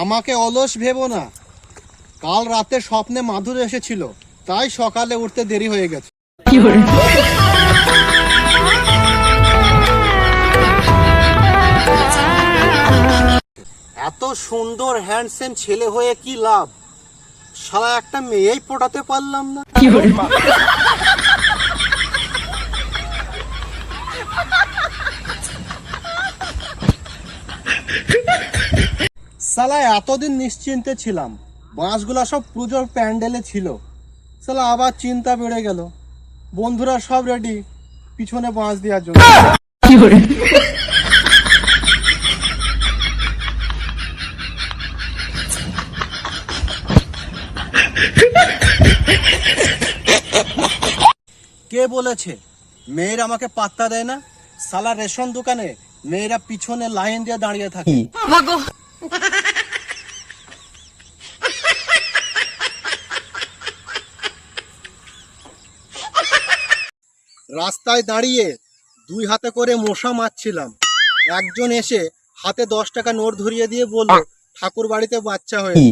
আমাকে অলস ভেবো না। কাল রাতে স্বপ্নে মাধুর এসেছিল তাই সকালে উঠতে দেরি হয়ে গেছে। এত সুন্দর হ্যান্ডসেম ছেলে হয়ে কি লাভ? সারা একটা মেয়েই পটাতে পারলাম না। সালা এতদিন নিশ্চিন্তে ছিলাম বাঁশগুলা সব পুজোর প্যান্ডেলে ছিল। সালা আবার চিন্তা বেড়ে গেল বন্ধুরা সব রেডি পিছনে বাঁশ দেওয়ার জন্য। কে বলেছে মেয়েরা আমাকে পাত্তা দেয় না? সালা রেশন দোকানে মেয়েরা পিছনে লাইন দিয়ে দাঁড়িয়ে থাকে। রাস্তায় দাঁড়িয়ে দুই হাতে করে মশা মারছিলাম একজন এসে হাতে দশ টাকা নোট ধরিয়ে দিয়ে বলল ঠাকুর বাড়িতে বাচ্চা হয়েছে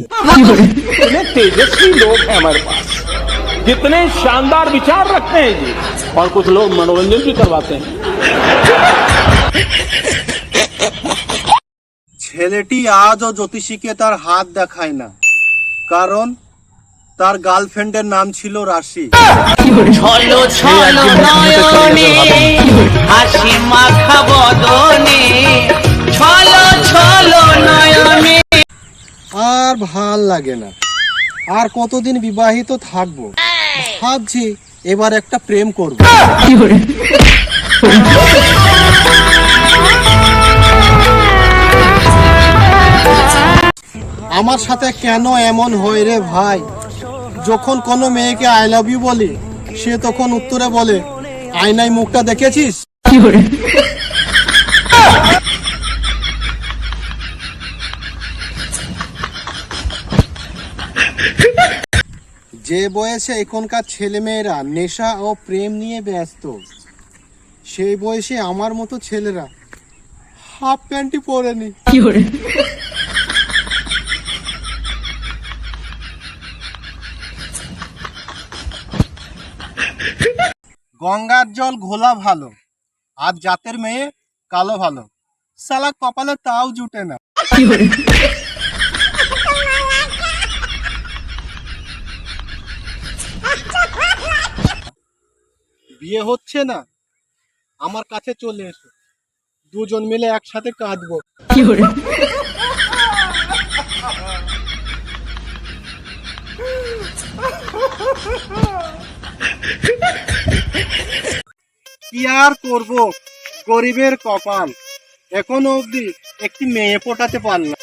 इतने तेजस्वी लोग हैं हमारे पास जितने शानदार विचार रखते हैं जी और कुछ लोग मनोरंजन भी करवाते हैं ছেলেটি আজও জ্যোতিষীকে তার হাত দেখায় না কারণ তার গার্লফ্রেন্ডের নাম ছিল রাশি। ছলো ছলো নয়নে হাসি মাখা বদনে। ছলো ছলো নয়নে। আর ভালো লাগে না। আর কতদিন বিবাহিত থাকব? ভাবছি এবার একটা প্রেম করব। আমার সাথে কেন এমন হয় রে ভাই? যখন কোনো মেয়েকে আই লাভ ইউ বলি সে তখন উত্তরে বলে আয়নায় মুখটা দেখেছিস? যে বয়সে এখনকার ছেলেমেয়েরা নেশা ও প্রেম নিয়ে ব্যস্ত সেই বয়সে আমার মতো ছেলেরা হাফ প্যান্টই পরেনি গঙ্গার জল ঘোলা ভালো, আর জাতের মেয়ে কালো ভালো। সালা কপালে তাও জুটে না। বিয়ে হচ্ছে না, আমার কাছে চলে এসো। দুজন মিলে একসাথে কাঁদবো। আর করব? গরিবের কপাল। এখনও অব্দি একটি মেয়ে পটাতে পারলাম।